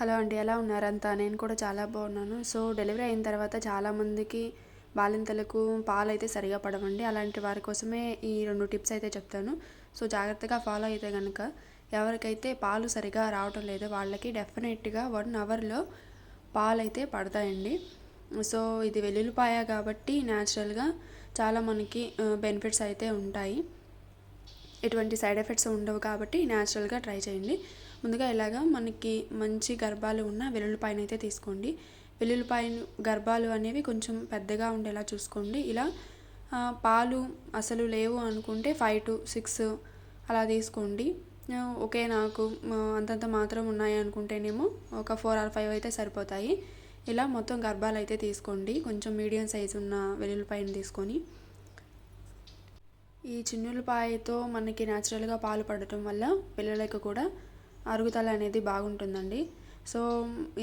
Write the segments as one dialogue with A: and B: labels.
A: Hello అండి ఎలా ఉన్నారంతా నేను కూడా చాలా బాగున్నాను. సో డెలివరీ అయిన తర్వాత చాలామందికి బాలింతలకు పాలు అయితే సరిగా పడవండి. అలాంటి వారి కోసమే ఈ రెండు టిప్స్ అయితే చెప్తాను. సో జాగ్రత్తగా ఫాలో అయితే కనుక ఎవరికైతే పాలు సరిగా రావటం లేదో వాళ్ళకి డెఫినెట్గా వన్ అవర్లో పాలు అయితే పడతాయండి. సో ఇది వెల్లుల్లిపాయ కాబట్టి న్యాచురల్గా చాలా మనకి బెనిఫిట్స్ అయితే ఉంటాయి. ఎటువంటి సైడ్ ఎఫెక్ట్స్ ఉండవు కాబట్టి న్యాచురల్గా ట్రై చేయండి. ముందుగా ఇలాగా మనకి మంచి గర్భాలు ఉన్న వెల్లుల్లిపాయన అయితే తీసుకోండి. వెల్లుల్లిపాయ గర్భాలు అనేవి కొంచెం పెద్దగా ఉండేలా చూసుకోండి. ఇలా పాలు అసలు లేవు అనుకుంటే ఫైవ్ టు సిక్స్ అలా తీసుకోండి. ఓకే నాకు అంతంత మాత్రం ఉన్నాయి అనుకుంటేనేమో ఒక ఫోర్ ఆర్ ఫైవ్ అయితే సరిపోతాయి. ఇలా మొత్తం గర్భాలు అయితే తీసుకోండి. కొంచెం మీడియం సైజు ఉన్న వెల్లుల్లిపాయను తీసుకొని. ఈ చిన్నులపాయతో మనకి న్యాచురల్గా పాలు పడటం వల్ల పిల్లలకు కూడా అరుగుదల అనేది బాగుంటుందండి. సో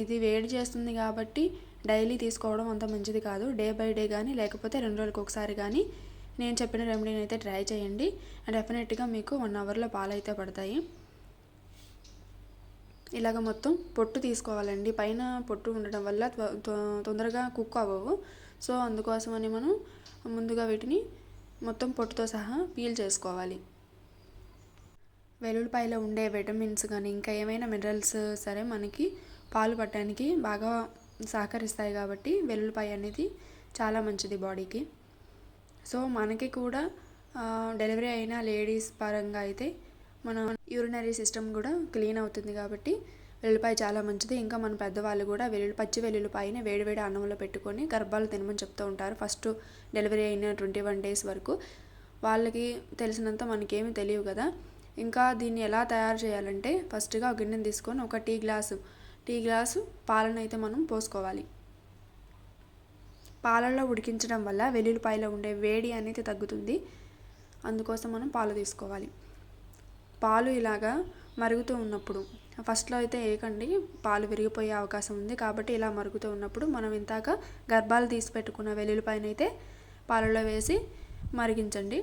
A: ఇది వేడి చేస్తుంది కాబట్టి డైలీ తీసుకోవడం అంత మంచిది కాదు. డే బై డే కానీ లేకపోతే రెండు రోజులకు ఒకసారి కానీ నేను చెప్పిన రెమెడీని అయితే ట్రై చేయండి. డెఫినెట్గా మీకు వన్ అవర్లో పాలు అయితే పడతాయి. ఇలాగ మొత్తం పొట్టు తీసుకోవాలండి. పైన పొట్టు ఉండడం వల్ల తొందరగా కుక్ అవ్వవు. సో అందుకోసమని మనం ముందుగా వీటిని మొత్తం పొట్టుతో సహా పీల్ చేసుకోవాలి. వెల్లుల్లిపాయలో ఉండే విటమిన్స్ కానీ ఇంకా ఏమైనా మినరల్స్ సరే మనకి పాలు పట్టడానికి బాగా సహకరిస్తాయి కాబట్టి వెల్లుల్లిపాయ అనేది చాలా మంచిది బాడీకి. సో మనకి కూడా డెలివరీ అయిన లేడీస్ పరంగా అయితే మన యూరినరీ సిస్టమ్ కూడా క్లీన్ అవుతుంది కాబట్టి వెల్లుల్లిపాయ చాలా మంచిది. ఇంకా మన పెద్దవాళ్ళు కూడా వెల్లుల్లి పచ్చి వెల్లుల్లిపాయని వేడివేడి అన్నంలో పెట్టుకొని గర్భాలు తినమని చెప్తూ ఉంటారు. ఫస్ట్ డెలివరీ అయిన ట్వంటీ వన్ డేస్ వరకు. వాళ్ళకి తెలిసినంత మనకేమీ తెలియవు కదా. ఇంకా దీన్ని ఎలా తయారు చేయాలంటే ఫస్ట్గా ఒక తీసుకొని ఒక టీ గ్లాసు టీ గ్లాసు పాలను అయితే మనం పోసుకోవాలి. పాలల్లో ఉడికించడం వల్ల వెల్లుల్లిపాయలో ఉండే వేడి అనేది తగ్గుతుంది. అందుకోసం మనం పాలు తీసుకోవాలి. పాలు ఇలాగా మరుగుతూ ఉన్నప్పుడు ఫస్ట్లో అయితే వేయకండి పాలు విరిగిపోయే అవకాశం ఉంది కాబట్టి ఇలా మరుగుతూ ఉన్నప్పుడు మనం ఇంతాక గర్భాలు తీసి పెట్టుకున్న వెల్లుల్లిపాయనైతే పాలలో వేసి మరిగించండి.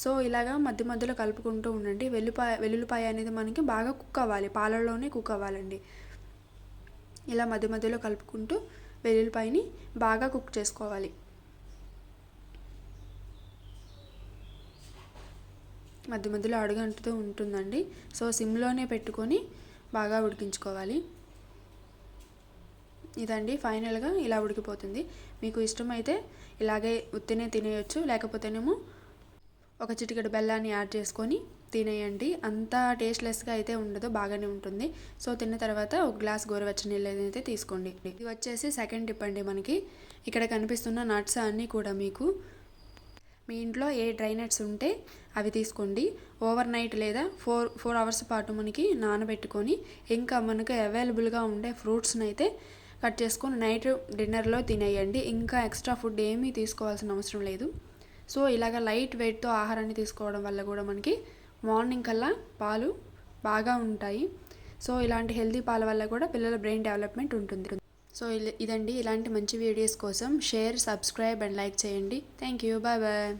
A: సో ఇలాగా మధ్య మధ్యలో కలుపుకుంటూ ఉండండి. వెల్లుపాయ వెల్లుల్లిపాయ అనేది మనకి బాగా కుక్ అవ్వాలి. పాలల్లోనే కుక్ అవ్వాలండి. ఇలా మధ్య మధ్యలో కలుపుకుంటూ వెల్లుల్లిపాయని బాగా కుక్ చేసుకోవాలి. మధ్య మధ్యలో అడుగంటుతూ ఉంటుందండి. సో సిమ్లోనే పెట్టుకొని బాగా ఉడికించుకోవాలి. ఇదండి ఫైనల్గా ఇలా ఉడికిపోతుంది. మీకు ఇష్టమైతే ఇలాగే ఉత్తినే తినేయచ్చు. లేకపోతేనేమో ఒక చిటికెడు బెల్లాన్ని యాడ్ చేసుకొని తినేయండి. అంత టేస్ట్లెస్గా అయితే ఉండదు బాగానే ఉంటుంది. సో తిన్న తర్వాత ఒక గ్లాస్ గోరువెచ్చని నీళ్ళు అయితే తీసుకోండి. ఇది వచ్చేసి సెకండ్ టిప్ అండి మనకి. ఇక్కడ కనిపిస్తున్న నట్స్ అన్నీ కూడా మీకు మీ ఇంట్లో ఏ డ్రై నట్స్ ఉంటే అవి తీసుకోండి. ఓవర్ నైట్ లేదా ఫోర్ ఫోర్ అవర్స్ పాటు మనకి నానబెట్టుకొని ఇంకా మనకు అవైలబుల్గా ఉండే ఫ్రూట్స్ని అయితే కట్ చేసుకొని నైట్ డిన్నర్లో తినేయండి. ఇంకా ఎక్స్ట్రా ఫుడ్ ఏమీ తీసుకోవాల్సిన అవసరం లేదు. సో ఇలాగ లైట్ వెయిట్తో ఆహారాన్ని తీసుకోవడం వల్ల కూడా మనకి మార్నింగ్ కల్లా పాలు బాగా ఉంటాయి. సో ఇలాంటి హెల్తీ పాల వల్ల కూడా పిల్లల బ్రెయిన్ డెవలప్మెంట్ ఉంటుంది. సో ఇదండి ఇలాంటి మంచి వీడియోస్ కోసం. షేర్ సబ్స్క్రైబ్ అండ్ లైక్ చేయండి. Thank you bye bye.